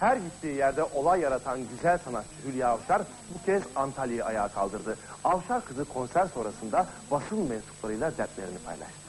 Her gittiği yerde olay yaratan güzel sanatçı Hülya Avşar bu kez Antalya'yı ayağa kaldırdı. Avşar kızı konser sonrasında basın mensuplarıyla dertlerini paylaştı.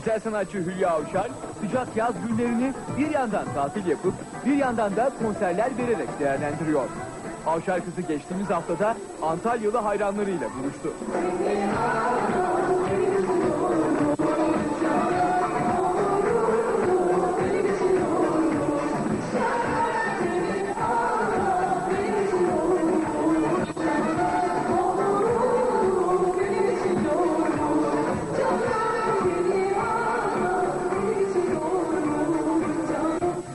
Güzel sanatçı Hülya Avşar sıcak yaz günlerini bir yandan tatil yapıp bir yandan da konserler vererek değerlendiriyor. Avşar kızı geçtiğimiz haftada Antalyalı hayranlarıyla buluştu.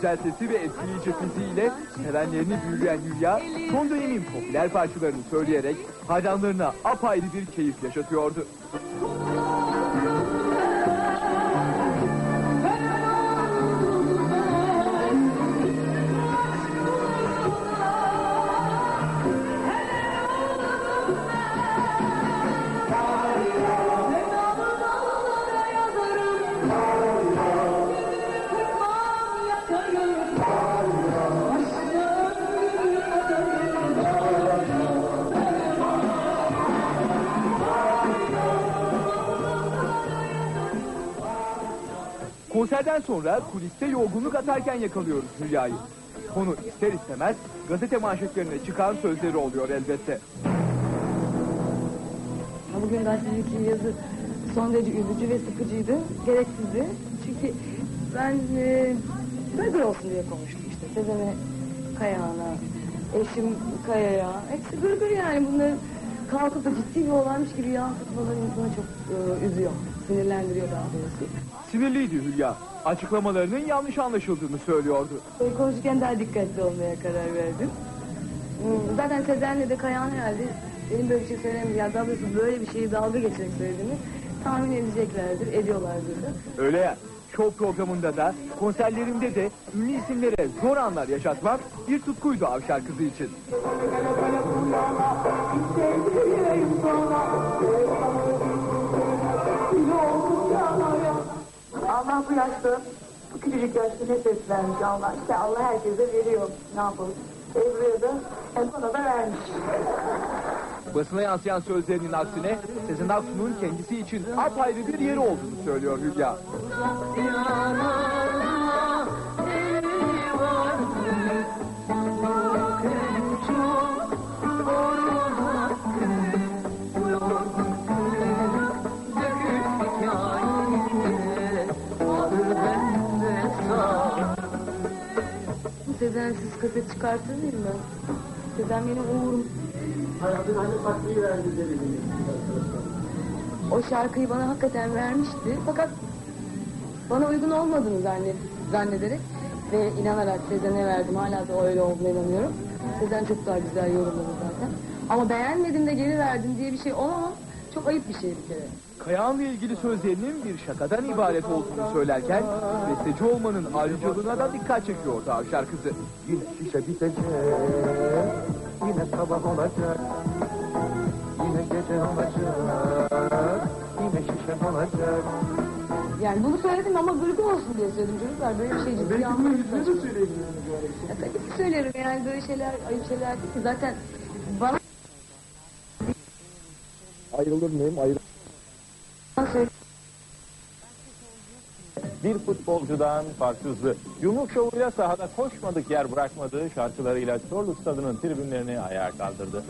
Güzel sesi ve etkileyici fiziğiyle sevenlerini büyüleyen Hülya son dönemin popüler parçalarını söyleyerek hayranlarına apayrı bir keyif yaşatıyordu. Konserden sonra kuliste yorgunluk atarken yakalıyoruz Hülya'yı. Konu ister istemez gazete manşetlerine çıkan sözleri oluyor elbette. Bugün gazetedeki yazı son derece üzücü ve sıkıcıydı. Gereksizdi. Çünkü ben e, gırgır olsun diye konuştum işte. Sezen'e, Kayahan'a, eşim Kaya'ya. Hepsi gırgır yani bunları kalkıp da ciddi bir olaymış gibi yansıtmaları insanı çok e, üzüyor. Sinirlendiriyor daha doğrusu. Sinirliydi Hülya. Açıklamalarının yanlış anlaşıldığını söylüyordu. E, konuşurken daha dikkatli olmaya karar verdim. Hmm, Zaten Sezen'le de Kayahan herhalde benim böyle bir şey söylemem ya daha doğrusu böyle bir şeyi dalga geçerek söylediğimi tahmin edeceklerdir, ediyorlardır da. Öyle ya. Show programında da konserlerimde de ünlü isimlere zor anlar yaşatmak bir tutkuydu Avşar kızı için. Allah bu yaşta, bu küçücük yaşta ne seslenmiş Allah. İşte Allah herkese veriyor. Ne yapalım? Ebru'ya da, en sona da vermiş. Basına yansıyan sözlerinin aksine Sezen Aksu'nun kendisi için apayrı bir yeri olduğunu söylüyor Hülya. Sezensiz kaset çıkartır mıyım ben? Sezen benim uğurum. O şarkıyı bana hakikaten vermişti. Fakat bana uygun olmadığını zannet, zannederek ve inanarak Sezen'e verdim. Hala da öyle olduğuna inanıyorum. Sezen çok daha güzel yorumladı zaten. Ama beğenmedim de geri verdim diye bir şey olamaz. Çok ayıp bir şey bir kere. Kayahan'la ilgili sözlerinin bir şakadan ibaret olduğunu söylerken besteci olmanın ayrıcalığına da dikkat çekiyordu Avşar kızı. Yine şişe bitecek, yine sabah olacak, yine gece olacak, yine şişe olacak. Yani bunu söyledim ama gırgır olsun diye söyledim çocuklar. Böyle bir şey ciddi almayın. de söyleyebilirim. Tabii ki söylerim yani böyle şeyler ayıp şeyler değil ki. Zaten bana Ayrılır mıyım? Ayrılır. Bir futbolcudan farksızdı. Yumruk şovuyla sahada koşmadık yer bırakmadığı şarkılarıyla Çorlu Stadı'nın tribünlerini ayağa kaldırdı.